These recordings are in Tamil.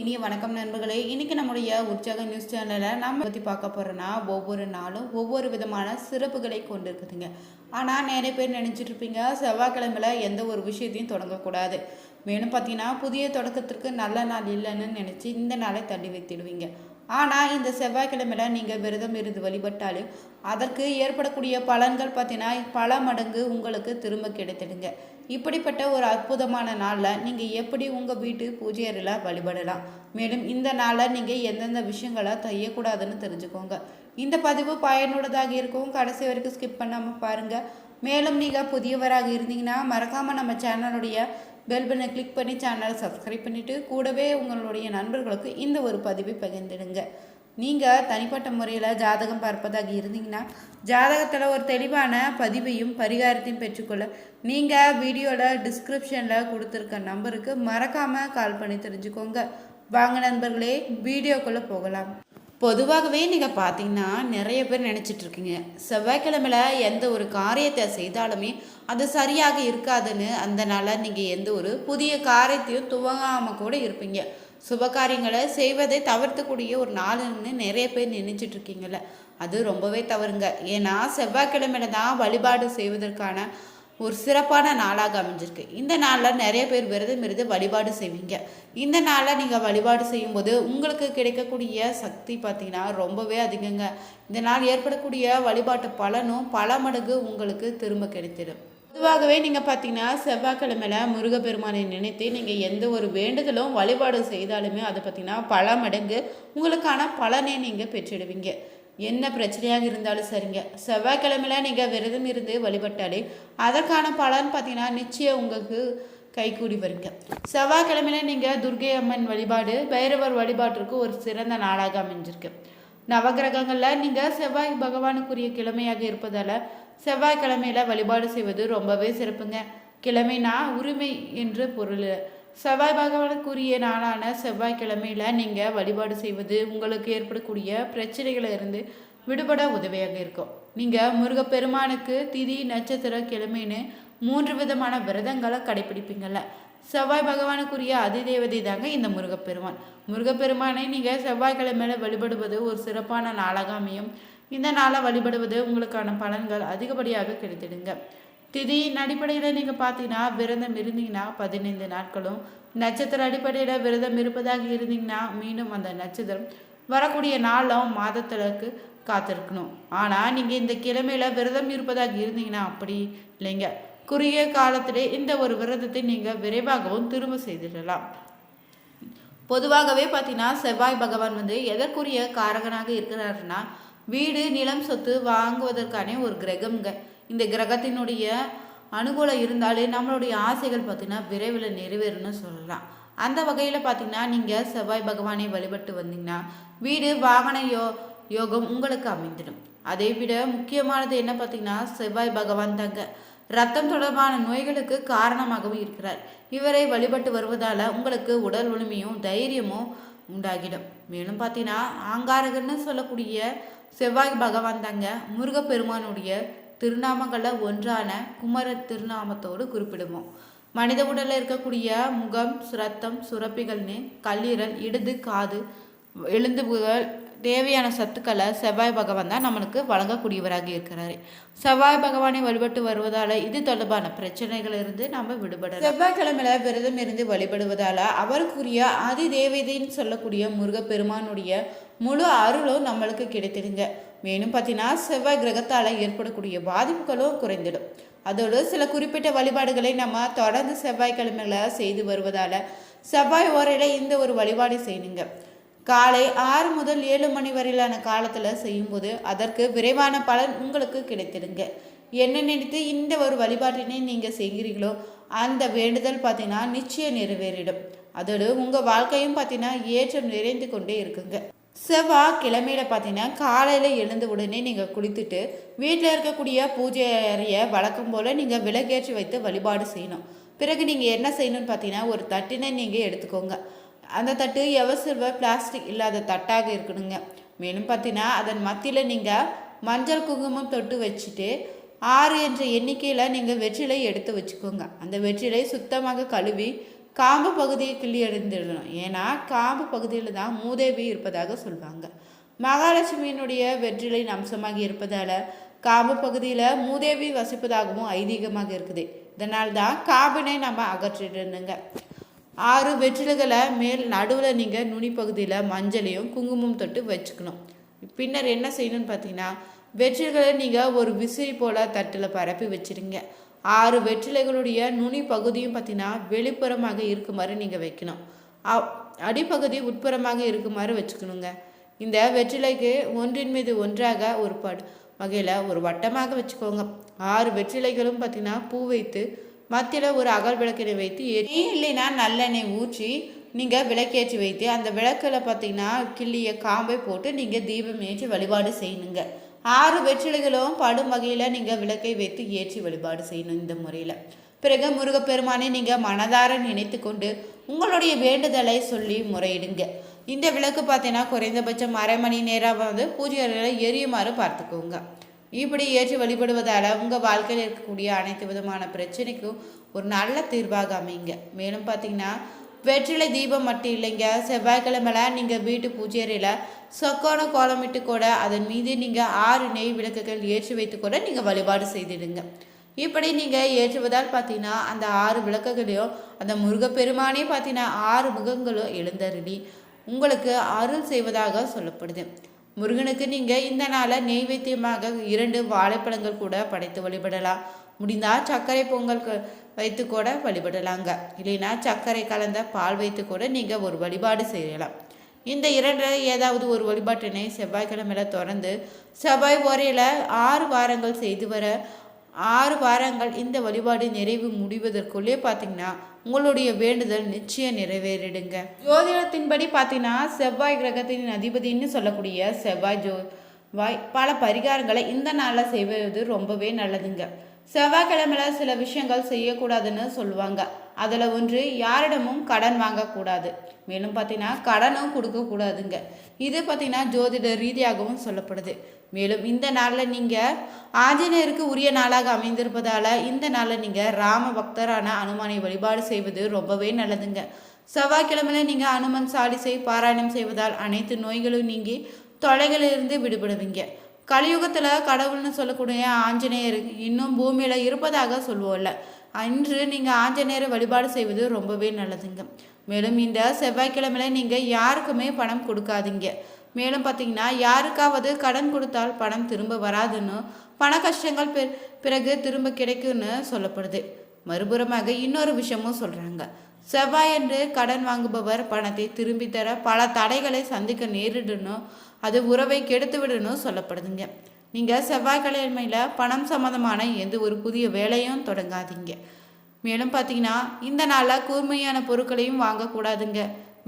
இனிய வணக்கம் நண்பர்களே. இன்னைக்கு நம்முடைய உற்சாக நியூஸ் சேனலில் நம்ம பற்றி பார்க்க போகிறோன்னா ஒவ்வொரு நாளும் ஒவ்வொரு விதமான சிறப்புகளை கொண்டு இருக்குதுங்க ஆனால் நிறைய பேர் நினச்சிட்ருப்பீங்க செவ்வாய்க்கிழமையில் எந்த ஒரு விஷயத்தையும் தொடங்கக்கூடாது. மேலும் பார்த்தீங்கன்னா புதிய தொடக்கத்திற்கு நல்ல நாள் இல்லைன்னு நினச்சி இந்த நாளை தள்ளி வைத்திடுவீங்க. ஆனால் இந்த செவ்வாய்க்கிழமையில நீங்கள் விரதம் இருந்து வழிபட்டாலும் அதற்கு ஏற்படக்கூடிய பலன்கள் பார்த்தீங்கன்னா பல மடங்கு உங்களுக்கு திரும்ப கிடைத்திடுங்க. இப்படிப்பட்ட ஒரு அற்புதமான நாளில் நீங்கள் எப்படி உங்கள் வீட்டு பூஜை அறையில் வழிபடலாம்? மேலும் இந்த நாளில் நீங்கள் எந்தெந்த விஷயங்களை செய்யக்கூடாதுன்னு தெரிஞ்சுக்கோங்க. இந்த பதிவு பயனுள்ளதாக இருக்கும். கடைசி வரைக்கும் ஸ்கிப் பண்ணாமல் பாருங்கள் மேலும் நீங்கள் புதியவராக இருந்தீங்கன்னா மறக்காமல் நம்ம சேனலுடைய பெல் பட்டனை கிளிக் பண்ணி சேனலை சப்ஸ்கிரைப் பண்ணிவிட்டு கூடவே உங்களுடைய நண்பர்களுக்கு இந்த ஒரு பதிவை பகிர்ந்துடுங்க. நீங்கள் தனிப்பட்ட முறையில் ஜாதகம் பார்ப்பதாக இருந்தீங்கன்னா ஜாதகத்தில் ஒரு தெளிவான பதிவையும் பரிகாரத்தையும் பெற்றுக்கொள்ள நீங்கள் வீடியோவில் டிஸ்கிரிப்ஷனில் கொடுத்துருக்க நம்பருக்கு மறக்காமல் கால் பண்ணி தெரிஞ்சுக்கோங்க. வாங்க நண்பர்களே வீடியோக்குள்ளே போகலாம். பொதுவாகவே நீங்கள் பார்த்தீங்கன்னா நிறைய பேர் நினச்சிட்டு இருக்கீங்க எந்த ஒரு காரியத்தை செய்தாலுமே அது சரியாக இருக்காதுன்னு அந்த நீங்கள் எந்த ஒரு புதிய காரியத்தையும் துவங்காமல் கூட இருப்பீங்க. சுப காரியங்களை செய்வதை தவிர்த்துக்கூடிய ஒரு நாளுன்னு நிறைய பேர் நினைச்சிட்டு இருக்கீங்கல்ல அது ரொம்பவே தவறுங்க. ஏன்னா செவ்வாய்க்கிழமையில தான் வழிபாடு செய்வதற்கான ஒரு சிறப்பான நாளாக அமைஞ்சிருக்கு. இந்த நாளில் நிறைய பேர் விரதம் இருந்து வழிபாடு செய்வீங்க. இந்த நாளில் நீங்கள் வழிபாடு செய்யும்போது உங்களுக்கு கிடைக்கக்கூடிய சக்தி பார்த்திங்கன்னா ரொம்பவே அதிகங்க. இந்த நாள் ஏற்படக்கூடிய வழிபாட்டு பலனும் பல மடங்கு உங்களுக்கு திரும்ப கிடைத்திடும். பொதுவாகவே நீங்கள் பார்த்தீங்கன்னா செவ்வாய்க்கிழமையில முருகப்பெருமானை நினைத்து நீங்கள் எந்த ஒரு வேண்டுதலும் வழிபாடு செய்தாலுமே அது பார்த்தீங்கன்னா பல மடங்கு உங்களுக்கான பலனை நீங்கள் பெற்றிடுவீங்க. என்ன பிரச்சனையாக இருந்தாலும் சரிங்க. செவ்வாய்க்கிழமையில நீங்கள் விரதம் இருந்து வழிபட்டாலே அதற்கான பலன் பார்த்தீங்கன்னா நிச்சயம் உங்களுக்கு கைகூடி வருங்க. செவ்வாய்க்கிழமையில நீங்கள் துர்கை அம்மன் வழிபாடு பைரவர் வழிபாட்டிற்கு ஒரு சிறந்த நாளாக அமைஞ்சிருக்கு. நவகிரகங்களில் நீங்கள் செவ்வாய் பகவானுக்குரிய கிழமையாக இருப்பதால் செவ்வாய்க்கிழமையில் வழிபாடு செய்வது ரொம்பவே சிறப்புங்க. கிழமைனா உரிமை என்று பொருள். செவ்வாய் பகவானுக்குரிய நாளான செவ்வாய்க்கிழமையில நீங்கள் வழிபாடு செய்வது உங்களுக்கு ஏற்படக்கூடிய பிரச்சனைகளை இருந்து விடுபட உதவியாக இருக்கும். நீங்கள் முருகப்பெருமானுக்கு திதி நட்சத்திர கிழமைன்னு மூன்று விதமான விரதங்களை கடைபிடிப்பீங்கள்ல செவ்வாய் பகவானுக்குரிய அதிதேவதை தாங்க இந்த முருகப்பெருமான். முருகப்பெருமானை நீங்கள் செவ்வாய்க்கிழமையில வழிபடுவது ஒரு சிறப்பான நாளாக அமையும். இந்த நாளை வழிபடுவது உங்களுக்கான பலன்கள் அதிகப்படியாக கிடைத்திடுங்க. திதியின் அடிப்படையில் நீங்கள் பார்த்தீங்கன்னா விரதம் இருந்தீங்கன்னா பதினைந்து நாட்களும் நட்சத்திர அடிப்படையில் விரதம் இருப்பதாக இருந்தீங்கன்னா மீண்டும் அந்த நட்சத்திரம் வரக்கூடிய நாளும் மாதத்திற்கு காத்திருக்கணும். ஆனால் நீங்கள் இந்த கிழமையில் விரதம் இருப்பதாக இருந்தீங்கன்னா அப்படி இல்லைங்க. குறுகிய காலத்திலே இந்த ஒரு விரதத்தை நீங்கள் விரைவாகவும் திரும்ப செய்திடலாம். பொதுவாகவே பார்த்தீங்கன்னா செவ்வாய் பகவான் வந்து எதற்குரிய காரகனாக இருக்கிறாருன்னா வீடு நிலம் சொத்து வாங்குவதற்கான ஒரு கிரகம்ங்க. இந்த கிரகத்தினுடைய அனுகூலம் இருந்தாலே நம்மளுடைய ஆசைகள் பார்த்திங்கன்னா விரைவில் நிறைவேறும்னு சொல்லலாம். அந்த வகையில் பார்த்திங்கன்னா நீங்கள் செவ்வாய் பகவானை வழிபட்டு வந்தீங்கன்னா வீடு வாகன யோ யோகம் உங்களுக்கு அமைந்திடும். அதை விட முக்கியமானது என்ன பார்த்தீங்கன்னா செவ்வாய் பகவான் தாங்க. ரத்தம் தொடர்பான நோய்களுக்கு காரணமாகவும் இருக்கிறார். இவரை வழிபட்டு வருவதால் உங்களுக்கு உடல் வலிமையும் தைரியமும் உண்டாகிடும். மேலும் பார்த்தீங்கன்னா ஆங்காரகன்னு சொல்லக்கூடிய செவ்வாய் பகவான் தாங்க முருகப்பெருமானுடைய திருநாமங்களில் ஒன்றான குமர திருநாமத்தோடு குறிப்பிடுவோம். மனித உடலில் இருக்கக்கூடிய முகம் சுரத்தம் சுரப்பிகள்னு கல்லீரல் இடது காது எலும்புகள் தேவையான சத்துக்களை செவ்வாய் பகவான் தான் நம்மளுக்கு வழங்கக்கூடியவராக இருக்கிறாரு. செவ்வாய் பகவானை வழிபட்டு வருவதால் இது தொடர்பான பிரச்சனைகள் இருந்து நம்ம விடுபடலாம். செவ்வாய்க்கிழமையில விரதம் இருந்து வழிபடுவதால் அவருக்குரிய ஆதி தேவதைன்னு சொல்லக்கூடிய முருகப்பெருமானுடைய முழு அருளும் நம்மளுக்கு கிடைத்திடுங்க. மேலும் பார்த்தீங்கன்னா செவ்வாய் கிரகத்தால் ஏற்படக்கூடிய பாதிப்புகளும் குறைந்திடும். அதோடு சில குறிப்பிட்ட வழிபாடுகளை நம்ம தொடர்ந்து செவ்வாய்க்கிழமைகளை செய்து வருவதால் செவ்வாய் ஓரையில் இந்த ஒரு வழிபாடு செய்யணுங்க காலை ஆறு முதல் ஏழு மணி வரையிலான காலத்தில் செய்யும்போது அதற்கு விரைவான பலன் உங்களுக்கு கிடைத்திடுங்க. என்ன நினைத்து இந்த ஒரு வழிபாட்டினை நீங்கள் செய்கிறீங்களோ அந்த வேண்டுதல் பார்த்தீங்கன்னா நிச்சயம் நிறைவேறிடும். அதோடு உங்கள் வாழ்க்கையும் பார்த்தீங்கன்னா ஏற்றம் நிறைந்து கொண்டே இருக்குங்க. செவ்வாய் கிழமையில பார்த்தீங்கன்னா காலையில் எழுந்த உடனே நீங்கள் குளித்துட்டு வீட்டில் இருக்கக்கூடிய பூஜை அறையை வழக்கம் போல் நீங்கள் விளக்கேற்றி வைத்து வழிபாடு செய்யணும். பிறகு நீங்கள் என்ன செய்யணும்னு பார்த்தீங்கன்னா ஒரு தட்டினை நீங்கள் எடுத்துக்கோங்க. அந்த தட்டு எவசில்வர் பிளாஸ்டிக் இல்லாத தட்டாக இருக்கணுங்க. மேலும் பார்த்தீங்கன்னா அதன் மத்தியில் நீங்கள் மஞ்சள் குங்குமம் தொட்டு வச்சுட்டு ஆறு என்ற எண்ணிக்கையில் நீங்கள் வெற்றிலை எடுத்து வச்சுக்கோங்க. அந்த வெற்றிலை சுத்தமாக கழுவி காம்பு பகுதியை கிள்ளி எறிந்திடணும். ஏன்னா காம்பு பகுதியில் தான் மூதேவி இருப்பதாக சொல்லுவாங்க மகாலட்சுமியினுடைய வெற்றிலையின் அம்சமாக இருப்பதால் காம்பு பகுதியில் மூதேவி வசிப்பதாகவும் ஐதீகமாக இருக்குது. இதனால் தான் காம்பினை நம்ம அகற்றிடணுங்க. ஆறு வெற்றிலைகளை மேல் நடுவில் நீங்கள் நுனி பகுதியில் மஞ்சளையும் குங்குமம் தொட்டு வச்சுக்கணும். பின்னர் என்ன செய்யணும்னு பார்த்தீங்கன்னா வெற்றிலைகளை நீங்கள் ஒரு விசிறி போல் தட்டில் பரப்பி வச்சிருங்க. ஆறு வெற்றிலைகளுடைய நுனி பகுதியும் பார்த்தீங்கன்னா வெளிப்புறமாக இருக்குமாறு நீங்கள் வைக்கணும். அடிப்பகுதி உட்புறமாக இருக்குமாறு வச்சுக்கணுங்க. இந்த வெற்றிலைக்கு ஒன்றின் மீது ஒன்றாக ஒரு படு வகையில் ஒரு வட்டமாக வச்சுக்கோங்க. ஆறு வெற்றிலைகளும் பார்த்தீங்கன்னா பூ வைத்து மத்தியில் ஒரு அகல் விளக்கினை வைத்து ஏற்றி இல்லைன்னா நல்லெண்ணெய் ஊற்றி நீங்கள் விளக்கேற்றி வைத்து அந்த விளக்கில் பார்த்தீங்கன்னா கிள்ளிய காம்பை போட்டு நீங்கள் தீபம் ஏற்றி வழிபாடு செய்யணுங்க ஆறு வெற்றிலைகளும் படும் வகையில் நீங்கள் விளக்கை வைத்து ஏற்றி வழிபாடு செய்யணும் இந்த முறையில். பிறகு முருகப்பெருமானை நீங்கள் மனதார நினைத்து கொண்டு உங்களுடைய வேண்டுதலை சொல்லி முறையிடுங்க. இந்த விளக்கு பார்த்தீங்கன்னா குறைந்தபட்சம் அரை மணி நேரம் வந்து பூஜை அறையில் எரியுமாறு பார்த்துக்கோங்க. இப்படி ஏற்றி வழிபடுவதால் உங்கள் வாழ்க்கையில் இருக்கக்கூடிய அனைத்து விதமான பிரச்சனைக்கும் ஒரு நல்ல தீர்வாக அமைங்க மேலும் பார்த்தீங்கன்னா வெற்றிலை தீபம் மட்டும் இல்லைங்க. செவ்வாய்க்கிழமையில் நீங்கள் வீட்டு பூஜையறையில் சொக்கோண கோலமிட்டு கூட அதன் மீது நீங்கள் ஆறு நெய் விளக்குகள் ஏற்றி வைத்து கூட நீங்கள் வழிபாடு செய்திடுங்க. இப்படி நீங்கள் ஏற்றுவதால் பார்த்தீங்கன்னா அந்த ஆறு விளக்குகளையும் அந்த முருகப்பெருமானே பார்த்தீங்கன்னா ஆறு முகங்களும் எழுந்தருளி உங்களுக்கு அருள் செய்வதாக சொல்லப்படுது. முருகனுக்கு நீங்கள் இந்த நாளை நெய்வேத்தியமாக இரண்டு வாழைப்பழங்கள் கூட படைத்து வழிபடலாம். முடிந்தால் சர்க்கரை பொங்கல் க- வைத்து கூட வழிபடலாங்க. இல்லைன்னா சர்க்கரை கலந்த பால் வைத்து கூட நீங்கள் ஒரு வழிபாடு செய்யலாம். இந்த இரண்டு ஏதாவது ஒரு வழிபாட்டினை செவ்வாய்க்கிழமையில திறந்து செவ்வாய் ஓரையில் ஆறு வாரங்கள் செய்து வர ஆறு வாரங்கள் இந்த வழிபாடு நிறைவு முடிவதற்குள்ளே பார்த்தீங்கன்னா உங்களுடைய வேண்டுதல் நிச்சயம் நிறைவேறிடுங்க. ஜோதிடத்தின்படி பார்த்தீங்கன்னா செவ்வாய் கிரகத்தின் அதிபதின்னு சொல்லக்கூடிய செவ்வாய் ஜோ வாய் பல பரிகாரங்களை இந்த நாளில் செய்வது ரொம்பவே நல்லதுங்க. செவ்வாய்க்கிழமையில சில விஷயங்கள் செய்யக்கூடாதுன்னு சொல்லுவாங்க. அதில் ஒன்று யாரிடமும் கடன் வாங்கக்கூடாது. மேலும் பார்த்தீங்கன்னா கடனும் கொடுக்கக்கூடாதுங்க. இது பார்த்திங்கன்னா ஜோதிட ரீதியாகவும் சொல்லப்படுது. மேலும் இந்த நாளில் நீங்கள் ஆஞ்சநேயருக்கு உரிய நாளாக அமைந்திருப்பதால் இந்த நாளில் நீங்கள் ராம பக்தரான அனுமானை வழிபாடு செய்வது ரொம்பவே நல்லதுங்க. செவ்வாய்க்கிழமையில் நீங்கள் அனுமன் சாலிசை பாராயணம் செய்வதால் அனைத்து நோய்களும் நீங்கி தொலைகளிலிருந்து விடுபடுவீங்க. கலியுகத்தில் கடவுள்னு சொல்லக்கூடிய ஆஞ்சநேயர் இன்னும் பூமியில் இருப்பதாக சொல்லுவோம்ல அன்று நீங்கள் ஆஞ்சநேயரை வழிபாடு செய்வது ரொம்பவே நல்லதுங்க. மேலும் இந்த செவ்வாய்க்கிழமையில நீங்கள் யாருக்குமே பணம் கொடுக்காதீங்க. மேலும் பார்த்தீங்கன்னா யாருக்காவது கடன் கொடுத்தால் பணம் திரும்ப வராதுன்னு பண கஷ்டங்கள் பிற- பிறகு திரும்ப கிடைக்கும்னு சொல்லப்படுது. மறுபுறமாக இன்னொரு விஷயமும் சொல்கிறாங்க செவ்வாயன்று கடன் வாங்குபவர் பணத்தை திரும்பி தர பல தடைகளை சந்திக்க நேரிடணும் அது உறவை கெடுத்து விடணும் சொல்லப்படுதுங்க. நீங்கள் செவ்வாய்க்கிழமையில் பணம் சம்மந்தமான எந்த ஒரு புதிய வேலையும் தொடங்காதீங்க. மேலும் பார்த்தீங்கன்னா இந்த நாளில் கூர்மையான பொருட்களையும் வாங்கக்கூடாதுங்க.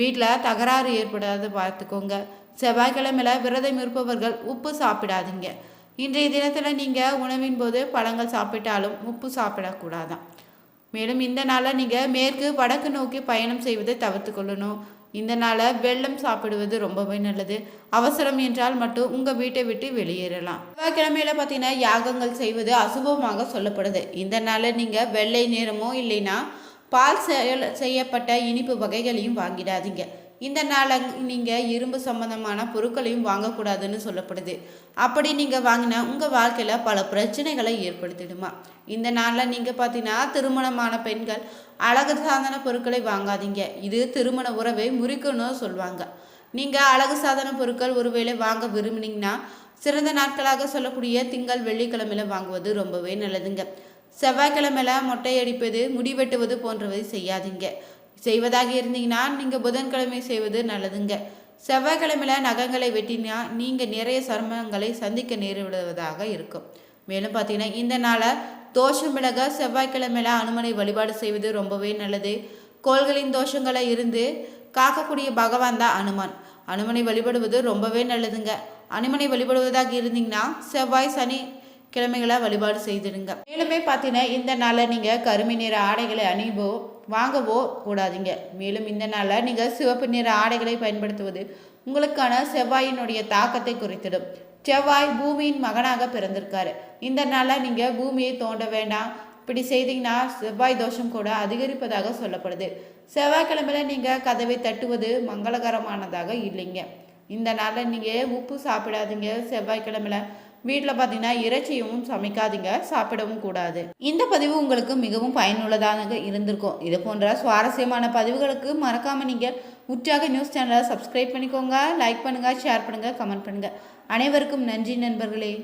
வீட்டில் தகராறு ஏற்படாது பார்த்துக்கோங்க. செவ்வாய்க்கிழமையில் விரதம் இருப்பவர்கள் உப்பு சாப்பிடாதீங்க. இன்றைய தினத்தில் நீங்கள் உணவின் போது பழங்கள் சாப்பிட்டாலும் உப்பு சாப்பிடக்கூடாதான். மேலும் இந்த நாளில் நீங்கள் மேற்கு வடக்கு நோக்கி பயணம் செய்வதை தவிர்த்து கொள்ளணும் இந்த வெள்ளம் சாப்பிடுவது ரொம்பவே நல்லது. அவசரம் என்றால் மட்டும் உங்கள் வீட்டை விட்டு வெளியேறலாம். செவ்வாய்க்கிழமையில் பார்த்தீங்கன்னா யாகங்கள் செய்வது அசுபமாக சொல்லப்படுது. இந்த நாளில் நீங்கள் வெள்ளை நிறமோ இல்லைன்னா பால் செய்யப்பட்ட இனிப்பு வகைகளையும் வாங்கிடாதீங்க. இந்த நாளை நீங்கள் இரும்பு சம்பந்தமான பொருட்களையும் வாங்கக்கூடாதுன்னு சொல்லப்படுது. அப்படி நீங்கள் வாங்கினா உங்கள் வாழ்க்கையில் பல பிரச்சனைகளை ஏற்படுத்திடுமா. இந்த நாளில் நீங்கள் பார்த்தீங்கன்னா திருமணமான பெண்கள் அழகு சாதன பொருட்களை வாங்காதீங்க. இது திருமண உறவை முறிக்கணும்னு சொல்லுவாங்க. நீங்கள் அழகு சாதன பொருட்கள் ஒருவேளை வாங்க விரும்புனீங்கன்னா சிறந்த நாட்களாக சொல்லக்கூடிய திங்கள் வெள்ளிக்கிழமையில வாங்குவது ரொம்பவே நல்லதுங்க. செவ்வாய்க்கிழமையில மொட்டை அடிப்பது முடி வெட்டுவது போன்றவை செய்யாதீங்க. செய்வதாக இருந்தீங்கன்னா நீங்கள் புதன்கிழமை செய்வது நல்லதுங்க. செவ்வாய்க்கிழமையில் நகங்களை வெட்டினா நீங்கள் நிறைய சிரமங்களை சந்திக்க நேரிடுவதாக இருக்கும். மேலும் பார்த்தீங்கன்னா இந்த நாளை தோஷம் விலக செவ்வாய்க்கிழமையில் அனுமனை வழிபாடு செய்வது ரொம்பவே நல்லது. கோள்களின் தோஷங்களை இருந்து காக்கக்கூடிய பகவான் தான் அனுமன். அனுமனை வழிபடுவது ரொம்பவே நல்லதுங்க. அனுமனை வழிபடுவதாக இருந்தீங்கன்னா செவ்வாய் சனி கிழமைகளை வழிபாடு செய்திடுங்க. மேலுமே பார்த்தீங்கன்னா இந்த நாளில் நீங்கள் கருமை நிற ஆடைகளை அணிவோம் வாங்கவோ கூடாதீங்க. மேலும் இந்த நாளில் நீங்கள் சிவப்பு நிற ஆடைகளை பயன்படுத்துவது உங்களுக்கான செவ்வாயினுடைய தாக்கத்தை குறித்திடும். செவ்வாய் பூமியின் மகனாக பிறந்திருக்காரு. இந்த நாளில் நீங்கள் பூமியை தோண்ட வேண்டாம். இப்படி செய்தீங்கன்னா செவ்வாய் தோஷம் கூட அதிகரிப்பதாக சொல்லப்படுது. செவ்வாய்க்கிழமையில் நீங்கள் கதவை தட்டுவது மங்களகரமானதாக இல்லைங்க. இந்த நாளில் நீங்கள் உப்பு சாப்பிடாதீங்க. செவ்வாய்க்கிழமையில் வீட்டில் பார்த்தீங்கன்னா இறைச்சியும் சமைக்காதீங்க சாப்பிடவும் கூடாது. இந்த பதிவு உங்களுக்கு மிகவும் பயனுள்ளதாக இருந்திருக்கும். இது போன்ற சுவாரஸ்யமான பதிவுகளுக்கு மறக்காமல் நீங்கள் உற்சாக நியூஸ் சேனலை சப்ஸ்கிரைப் பண்ணிக்கோங்க லைக் பண்ணுங்கள் ஷேர் பண்ணுங்கள் கமெண்ட் பண்ணுங்கள் அனைவருக்கும் நன்றி நண்பர்களே.